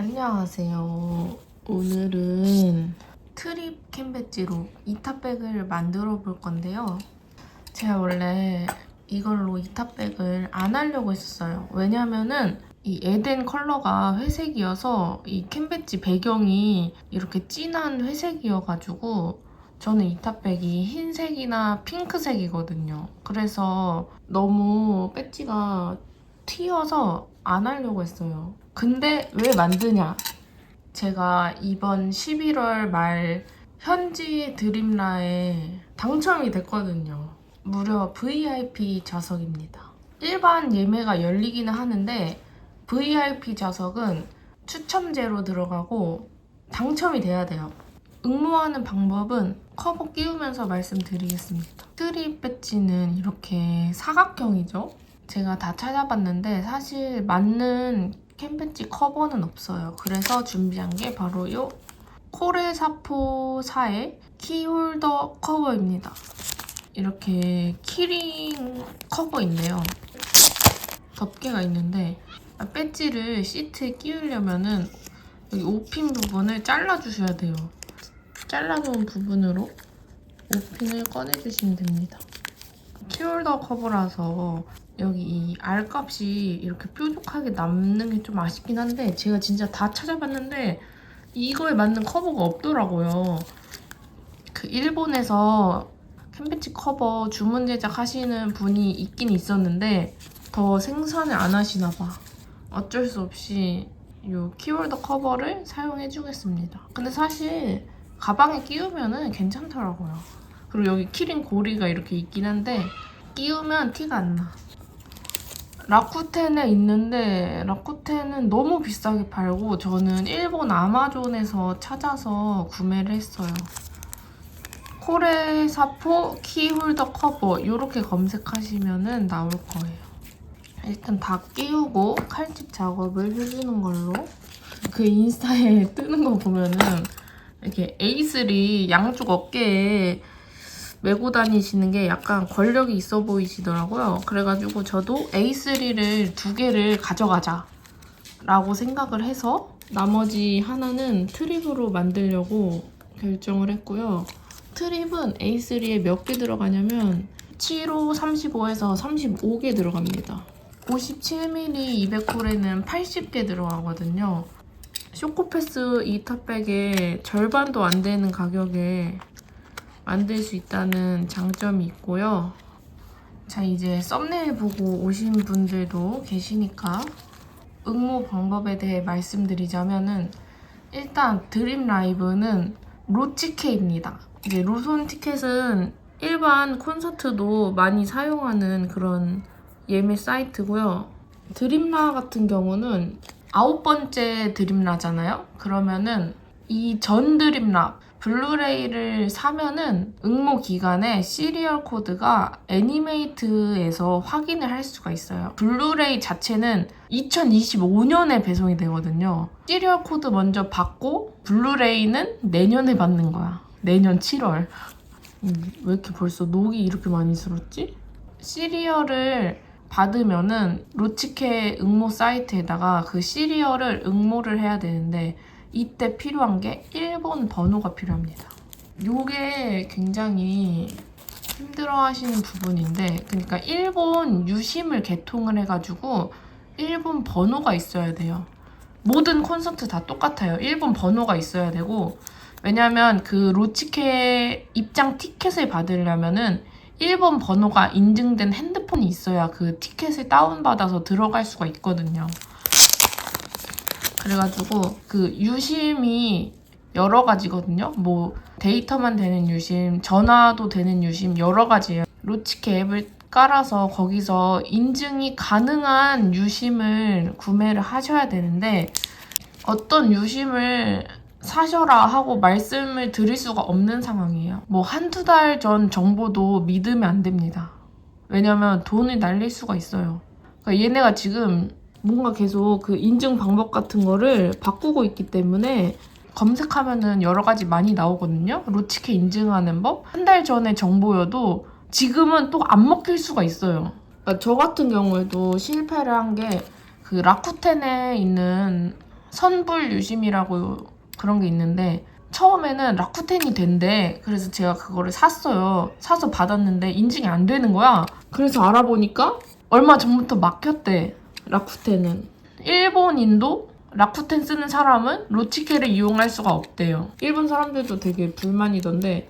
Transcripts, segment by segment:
안녕하세요. 오늘은 트립 캔배지로 이탑백을 만들어 볼 건데요. 제가 원래 이걸로 이탑백을 안 하려고 했었어요. 왜냐면은 이 에덴 컬러가 회색이어서 이 캔배지 배경이 이렇게 진한 회색이어가지고 저는 이탑백이 흰색이나 핑크색이거든요. 그래서 너무 배지가 튀어서 안 하려고 했어요. 근데 왜 만드냐? 제가 이번 11월 말 현지 드림라에 당첨이 됐거든요. 무려 VIP 좌석입니다. 일반 예매가 열리기는 하는데 VIP 좌석은 추첨제로 들어가고 당첨이 돼야 돼요. 응모하는 방법은 커버 끼우면서 말씀드리겠습니다. 트립 배지는 이렇게 사각형이죠. 제가 다 찾아봤는데 사실 맞는 캔 배지 커버는 없어요. 그래서 준비한 게 바로 이 코레사포사의 키홀더 커버입니다. 이렇게 키링 커버 있네요. 덮개가 있는데 배지를 시트에 끼우려면 은 여기 오핀 부분을 잘라주셔야 돼요. 잘라놓은 부분으로 오핀을 꺼내주시면 됩니다. 키홀더 커버라서 여기 이 알값이 이렇게 뾰족하게 남는 게 좀 아쉽긴 한데 제가 진짜 다 찾아봤는데 이거에 맞는 커버가 없더라고요. 그 일본에서 캔배치 커버 주문 제작하시는 분이 있긴 있었는데 더 생산을 안 하시나 봐. 어쩔 수 없이 이 키홀더 커버를 사용해 주겠습니다. 근데 사실 가방에 끼우면은 괜찮더라고요. 그리고 여기 키링 고리가 이렇게 있긴 한데 끼우면 티가 안 나. 라쿠텐에 있는데 라쿠텐은 너무 비싸게 팔고 저는 일본 아마존에서 찾아서 구매를 했어요. 코레사포 키홀더 커버 이렇게 검색하시면 나올 거예요. 일단 다 끼우고 칼집 작업을 해주는 걸로 그 인스타에 뜨는 거 보면은 이렇게 A3 양쪽 어깨에 메고 다니시는 게 약간 권력이 있어 보이시더라고요. 그래가지고 저도 A3를 두 개를 가져가자 라고 생각을 해서 나머지 하나는 트립으로 만들려고 결정을 했고요. 트립은 A3에 몇 개 들어가냐면 7호 35에서 35개 들어갑니다. 57mm 200홀에는 80개 들어가거든요. 쇼코패스 이 탑백에 절반도 안 되는 가격에 만들 수 있다는 장점이 있고요. 자, 이제 썸네일 보고 오신 분들도 계시니까 응모 방법에 대해 말씀드리자면은 일단 드림 라이브는 로치케입니다. 이제 로손 티켓은 일반 콘서트도 많이 사용하는 그런 예매 사이트고요. 드림라 같은 경우는 아홉 번째 드림라잖아요. 그러면은 이 전 드림라 블루레이를 사면은 응모 기간에 시리얼 코드가 애니메이트에서 확인을 할 수가 있어요. 블루레이 자체는 2025년에 배송이 되거든요. 시리얼 코드 먼저 받고 블루레이는 내년에 받는 거야. 내년 7월. 음, 왜 이렇게 벌써 녹이 이렇게 많이 슬었지? 시리얼을 받으면은 로치케 응모 사이트에다가 그 시리얼을 응모를 해야 되는데 이때 필요한 게 일본 번호가 필요합니다. 요게 굉장히 힘들어 하시는 부분인데 그러니까 일본 유심을 개통을 해가지고 일본 번호가 있어야 돼요. 모든 콘서트 다 똑같아요. 일본 번호가 있어야 되고 왜냐면 그 로치케 입장 티켓을 받으려면은 일본 번호가 인증된 핸드폰이 있어야 그 티켓을 다운받아서 들어갈 수가 있거든요. 그래가지고 그 유심이 여러 가지거든요. 뭐 데이터만 되는 유심, 전화도 되는 유심 여러 가지예요. 로치케 앱을 깔아서 거기서 인증이 가능한 유심을 구매를 하셔야 되는데 어떤 유심을 사셔라 하고 말씀을 드릴 수가 없는 상황이에요. 뭐 한두 달 전 정보도 믿으면 안 됩니다. 왜냐면 돈을 날릴 수가 있어요. 그러니까 얘네가 지금 뭔가 계속 그 인증 방법 같은 거를 바꾸고 있기 때문에 검색하면은 여러 가지 많이 나오거든요. 로치케 인증하는 법. 한 달 전에 정보여도 지금은 또 안 먹힐 수가 있어요. 그러니까 저 같은 경우에도 실패를 한 게 그 라쿠텐에 있는 선불 유심이라고 그런 게 있는데 처음에는 라쿠텐이 된대. 그래서 제가 그거를 샀어요. 사서 받았는데 인증이 안 되는 거야. 그래서 알아보니까 얼마 전부터 막혔대. 라쿠텐은. 일본인도 라쿠텐 쓰는 사람은 로치케를 이용할 수가 없대요. 일본 사람들도 되게 불만이던데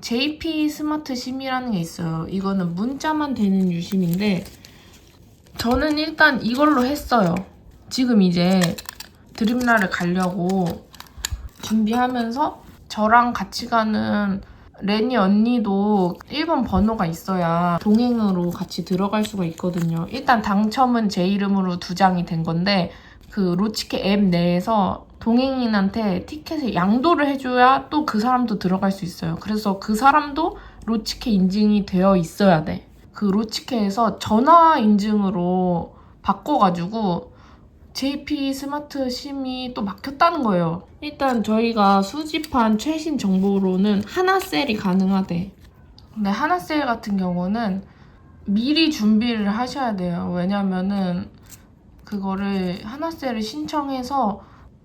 JP 스마트 심이라는 게 있어요. 이거는 문자만 되는 유심인데 저는 일단 이걸로 했어요. 지금 이제 드림라를 가려고 준비하면서 저랑 같이 가는 레니 언니도 1번 번호가 있어야 동행으로 같이 들어갈 수가 있거든요. 일단 당첨은 제 이름으로 두 장이 된 건데 그 로치케 앱 내에서 동행인한테 티켓을 양도를 해줘야 또 그 사람도 들어갈 수 있어요. 그래서 그 사람도 로치케 인증이 되어 있어야 돼. 그 로치케에서 전화 인증으로 바꿔가지고 JP 스마트 심이 또 막혔다는 거예요. 일단 저희가 수집한 최신 정보로는 하나셀이 가능하대. 근데 하나셀 같은 경우는 미리 준비를 하셔야 돼요. 왜냐면은 그거를 하나셀을 신청해서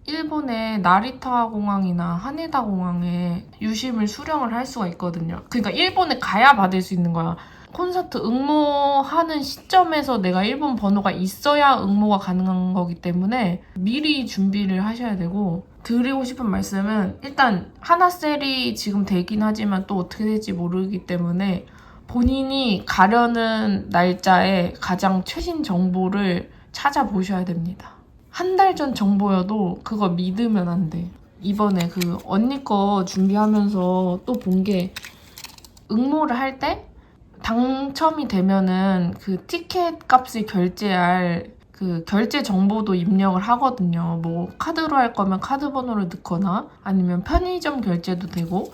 일본의 나리타 공항이나 하네다 공항에 유심을 수령을 할 수가 있거든요. 그러니까 일본에 가야 받을 수 있는 거야. 콘서트 응모하는 시점에서 내가 일본 번호가 있어야 응모가 가능한 거기 때문에 미리 준비를 하셔야 되고 드리고 싶은 말씀은 일단 하나셀이 지금 되긴 하지만 또 어떻게 될지 모르기 때문에 본인이 가려는 날짜에 가장 최신 정보를 찾아보셔야 됩니다. 한 달 전 정보여도 그거 믿으면 안 돼. 이번에 그 언니 거 준비하면서 또 본 게 응모를 할 때 당첨이 되면은 그 티켓 값을 결제할 그 결제 정보도 입력을 하거든요. 뭐 카드로 할 거면 카드 번호를 넣거나 아니면 편의점 결제도 되고.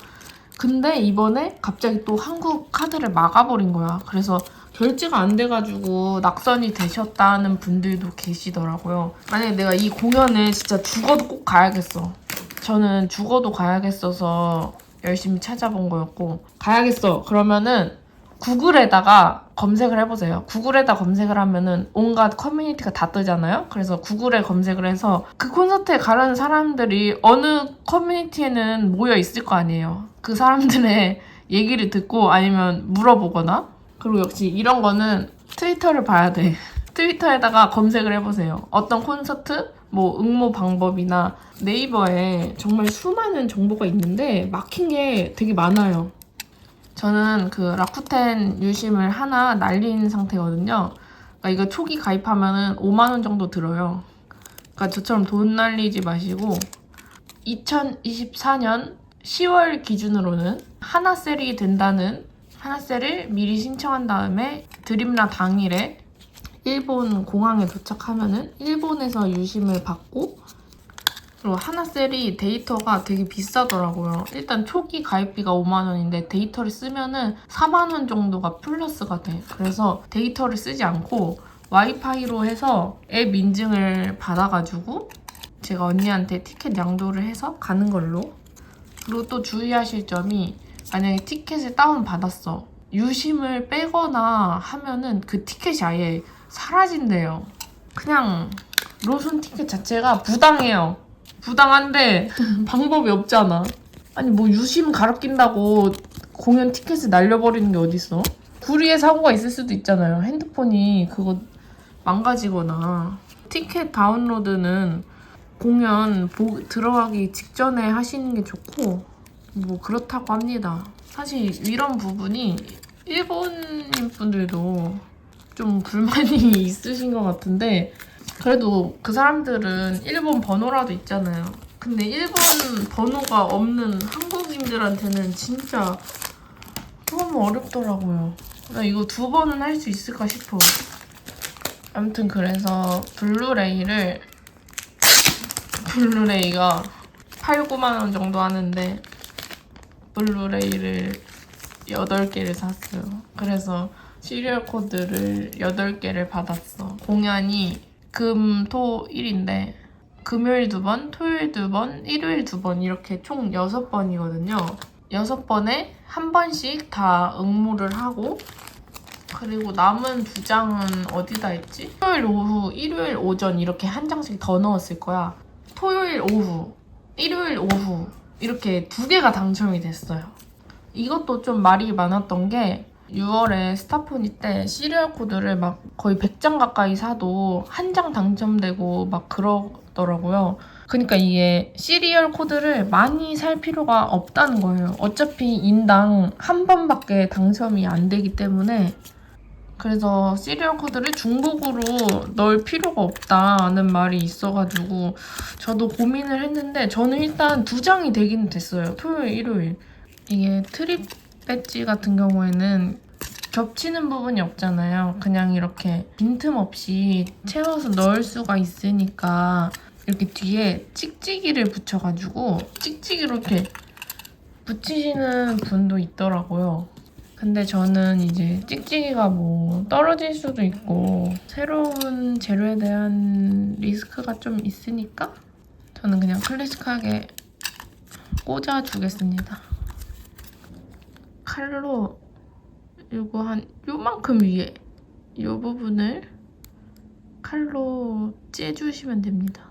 근데 이번에 갑자기 또 한국 카드를 막아버린 거야. 그래서 결제가 안 돼가지고 낙선이 되셨다는 분들도 계시더라고요. 만약에 내가 이 공연을 진짜 죽어도 꼭 가야겠어. 저는 죽어도 가야겠어서 열심히 찾아본 거였고 가야겠어. 그러면은 구글에다가 검색을 해보세요. 구글에다 검색을 하면은 온갖 커뮤니티가 다 뜨잖아요. 그래서 구글에 검색을 해서 그 콘서트에 가려는 사람들이 어느 커뮤니티에는 모여 있을 거 아니에요. 그 사람들의 얘기를 듣고 아니면 물어보거나 그리고 역시 이런 거는 트위터를 봐야 돼. 트위터에다가 검색을 해보세요. 어떤 콘서트, 뭐 응모 방법이나 네이버에 정말 수많은 정보가 있는데 막힌 게 되게 많아요. 저는 그 라쿠텐 유심을 하나 날린 상태거든요. 그러니까 이거 초기 가입하면은 5만 원 정도 들어요. 그러니까 저처럼 돈 날리지 마시고 2024년 10월 기준으로는 하나셀이 된다는 하나셀을 미리 신청한 다음에 드림라 당일에 일본 공항에 도착하면은 일본에서 유심을 받고 그리고 하나셀이 데이터가 되게 비싸더라고요. 일단 초기 가입비가 5만 원인데 데이터를 쓰면은 4만 원 정도가 플러스가 돼. 그래서 데이터를 쓰지 않고 와이파이로 해서 앱 인증을 받아가지고 제가 언니한테 티켓 양도를 해서 가는 걸로. 그리고 또 주의하실 점이 만약에 티켓을 다운 받았어. 유심을 빼거나 하면은 그 티켓이 아예 사라진대요. 그냥 로손 티켓 자체가 부당해요. 부당한데 방법이 없잖아. 아니 뭐 유심 갈아 낀다고 공연 티켓을 날려버리는 게 어딨어? 구리에 사고가 있을 수도 있잖아요. 핸드폰이 그거 망가지거나. 티켓 다운로드는 공연 보, 들어가기 직전에 하시는 게 좋고 뭐 그렇다고 합니다. 사실 이런 부분이 일본인 분들도 좀 불만이 있으신 것 같은데 그래도 그 사람들은 일본 번호라도 있잖아요. 근데 일본 번호가 없는 한국인들한테는 진짜 너무 어렵더라고요. 나 이거 두 번은 할 수 있을까 싶어. 아무튼 그래서 블루레이를 블루레이가 8, 9만 원 정도 하는데 블루레이를 8개를 샀어요. 그래서 시리얼 코드를 8개를 받았어. 공연이 금, 토, 일인데 금요일 두 번, 토요일 두 번, 일요일 두 번 이렇게 총 6번이거든요. 6번에 한 번씩 다 응모를 하고 그리고 남은 두 장은 어디다 했지? 토요일 오후, 일요일 오전 이렇게 한 장씩 더 넣었을 거야. 토요일 오후, 일요일 오후 이렇게 두 개가 당첨이 됐어요. 이것도 좀 말이 많았던 게 6월에 스타포니 때 시리얼 코드를 막 거의 100장 가까이 사도 한 장 당첨되고 막 그러더라고요. 그러니까 이게 시리얼 코드를 많이 살 필요가 없다는 거예요. 어차피 인당 한 번밖에 당첨이 안 되기 때문에 그래서 시리얼 코드를 중복으로 넣을 필요가 없다는 말이 있어가지고 저도 고민을 했는데 저는 일단 두 장이 되긴 됐어요. 토요일, 일요일. 이게 트립 배지 같은 경우에는 겹치는 부분이 없잖아요. 그냥 이렇게 빈틈없이 채워서 넣을 수가 있으니까 이렇게 뒤에 찍찍이를 붙여가지고 찍찍이로 이렇게 붙이시는 분도 있더라고요. 근데 저는 이제 찍찍이가 뭐 떨어질 수도 있고 새로운 재료에 대한 리스크가 좀 있으니까 저는 그냥 클래식하게 꽂아주겠습니다. 칼로 이거 한 요만큼 위에 이 부분을 칼로 째주시면 됩니다.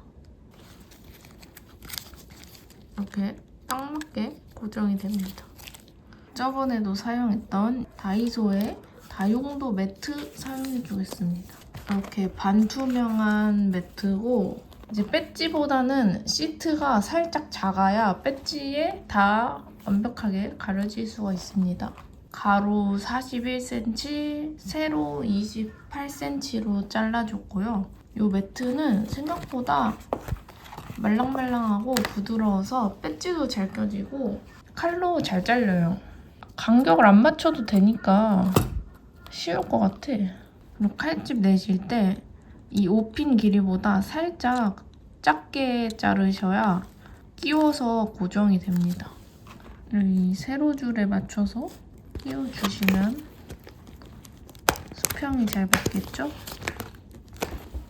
이렇게 딱 맞게 고정이 됩니다. 저번에도 사용했던 다이소의 다용도 매트 사용해 주겠습니다. 이렇게 반투명한 매트고 이제 배지보다는 시트가 살짝 작아야 배지에 다 완벽하게 가려질 수가 있습니다. 가로 41cm, 세로 28cm로 잘라줬고요. 이 매트는 생각보다 말랑말랑하고 부드러워서 배지도 잘 껴지고 칼로 잘 잘려요. 간격을 안 맞춰도 되니까 쉬울 것 같아. 그리고 칼집 내실 때 이 5핀 길이보다 살짝 작게 자르셔야 끼워서 고정이 됩니다. 이 세로줄에 맞춰서 끼워주시면 수평이 잘 맞겠죠?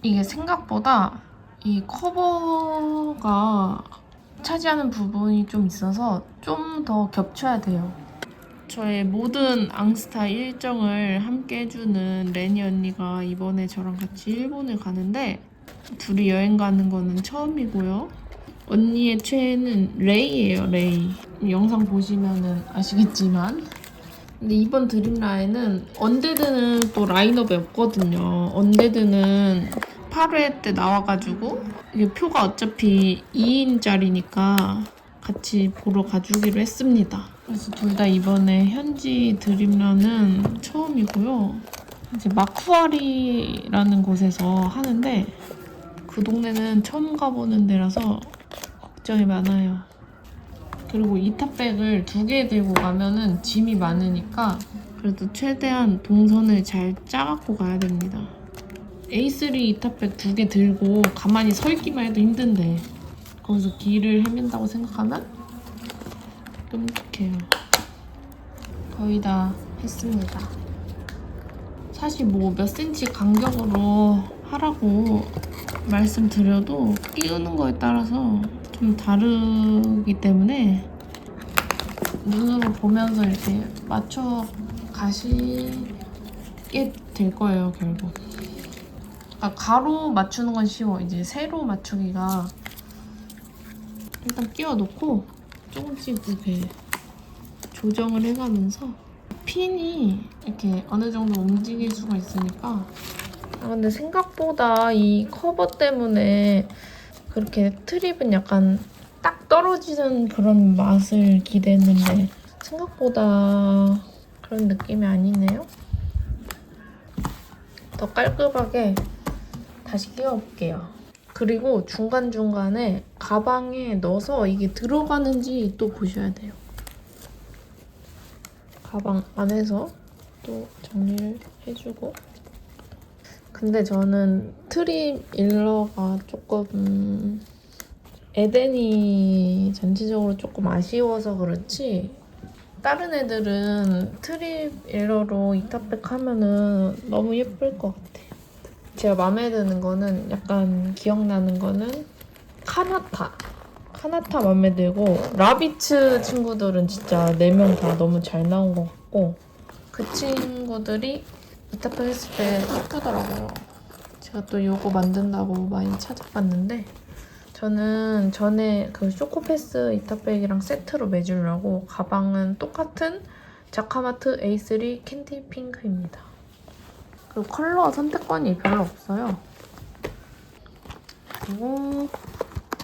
이게 생각보다 이 커버가 차지하는 부분이 좀 있어서 좀 더 겹쳐야 돼요. 저의 모든 앙스타 일정을 함께 해주는 레니 언니가 이번에 저랑 같이 일본을 가는데 둘이 여행 가는 거는 처음이고요. 언니의 최애는 레이예요, 레이. 영상 보시면은 아시겠지만 근데 이번 드림라인은 언데드는 또 라인업에 없거든요. 언데드는 8회 때 나와가지고 이게 표가 어차피 2인짜리니까 같이 보러 가주기로 했습니다. 그래서 둘 다 이번에 현지 드림라는 처음이고요. 이제 마쿠아리라는 곳에서 하는데 그 동네는 처음 가보는 데라서 걱정이 많아요. 그리고 이탑백을 두 개 들고 가면은 짐이 많으니까 그래도 최대한 동선을 잘 짜갖고 가야 됩니다. A3 이탑백 두 개 들고 가만히 서 있기만 해도 힘든데 거기서 길을 헤맨다고 생각하면 끔찍해요. 거의 다 했습니다. 사실 뭐 몇 센치 간격으로 하라고 말씀드려도 끼우는 거에 따라서 좀 다르기 때문에 눈으로 보면서 이렇게 맞춰 가시게 될 거예요, 결국. 아, 가로 맞추는 건 쉬워. 이제 세로 맞추기가 일단 끼워 놓고 조금씩 이렇게 조정을 해가면서 핀이 이렇게 어느 정도 움직일 수가 있으니까 아 근데 생각보다 이 커버 때문에 그렇게 트립은 약간 딱 떨어지는 그런 맛을 기대했는데 생각보다 그런 느낌이 아니네요. 더 깔끔하게 다시 끼워볼게요. 그리고 중간중간에 가방에 넣어서 이게 들어가는지 또 보셔야 돼요. 가방 안에서 또 정리를 해주고 근데 저는 트립 일러가 조금 에덴이 전체적으로 조금 아쉬워서 그렇지 다른 애들은 트립 일러로 이탑백 하면은 너무 예쁠 것 같아. 제가 마음에 드는 거는 약간 기억나는 거는 카나타. 카나타 마음에 들고 라비츠 친구들은 진짜 4명 다 너무 잘 나온 것 같고 그 친구들이 이타표 했을 때 예쁘더라고요. 제가 또 이거 만든다고 많이 찾아봤는데 저는 전에 그 쇼코패스 이터백이랑 세트로 매주려고 가방은 똑같은 자카마트 A3 캔디 핑크입니다. 그리고 컬러 선택권이 별로 없어요. 그리고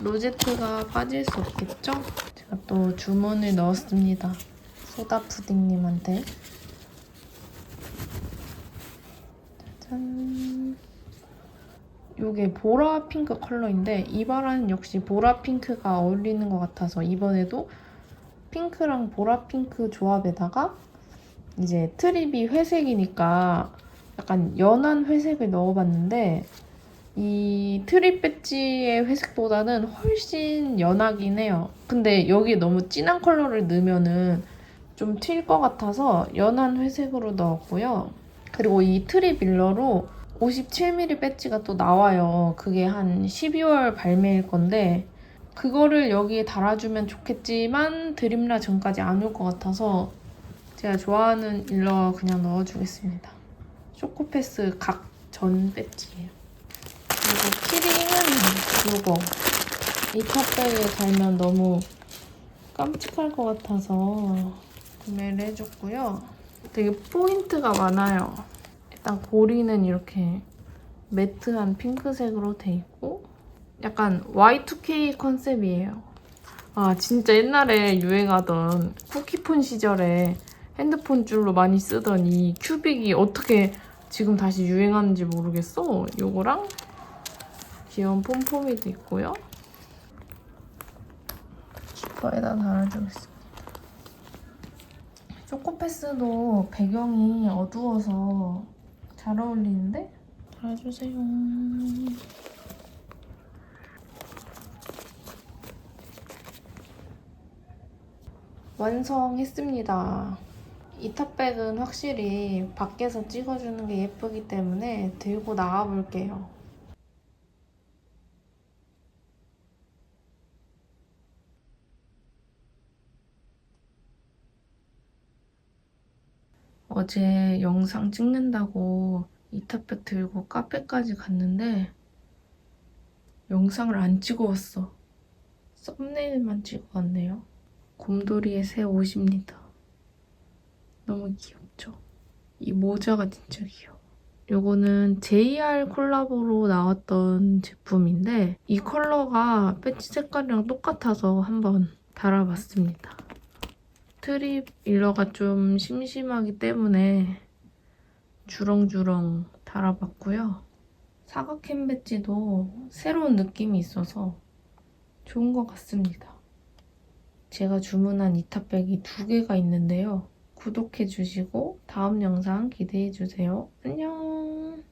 로제트가 빠질 수 없겠죠? 제가 또 주문을 넣었습니다. 소다 푸딩님한테. 짜잔. 이게 보라 핑크 컬러인데 이바라는 역시 보라 핑크가 어울리는 것 같아서 이번에도 핑크랑 보라 핑크 조합에다가 이제 트립이 회색이니까 약간 연한 회색을 넣어봤는데 이 트립 배지의 회색보다는 훨씬 연하긴 해요. 근데 여기에 너무 진한 컬러를 넣으면은 좀 튈 것 같아서 연한 회색으로 넣었고요. 그리고 이 트립 윌러로 57mm 배지가 또 나와요. 그게 한 12월 발매일 건데 그거를 여기에 달아주면 좋겠지만 드림라 전까지 안 올 것 같아서 제가 좋아하는 윌러 그냥 넣어주겠습니다. 쇼코패스 각 전 배지예요. 그리고 키링은 이거 이 탑백에 달면 너무 깜찍할 것 같아서 구매를 해줬고요. 되게 포인트가 많아요. 일단 고리는 이렇게 매트한 핑크색으로 돼 있고 약간 Y2K 컨셉이에요. 아 진짜 옛날에 유행하던 쿠키폰 시절에 핸드폰 줄로 많이 쓰던 이 큐빅이 어떻게 지금 다시 유행하는지 모르겠어. 요거랑 귀여운 폼폼이도 있고요. 지퍼에다 달아주겠습니다. 초코패스도 배경이 어두워서 잘 어울리는데? 달아주세요. 완성했습니다. 이 탑백은 확실히 밖에서 찍어주는 게 예쁘기 때문에 들고 나가볼게요. 어제 영상 찍는다고 이탑백 들고 카페까지 갔는데 영상을 안 찍어왔어. 썸네일만 찍어왔네요. 곰돌이의 새 옷입니다. 너무 귀엽죠? 이 모자가 진짜 귀여워. 요거는 JR 콜라보로 나왔던 제품인데 이 컬러가 배지 색깔이랑 똑같아서 한번 달아봤습니다. 트립 일러가 좀 심심하기 때문에 주렁주렁 달아봤고요. 사각 캔 배지도 새로운 느낌이 있어서 좋은 것 같습니다. 제가 주문한 이탑백이 두 개가 있는데요. 구독해주시고 다음 영상 기대해주세요. 안녕!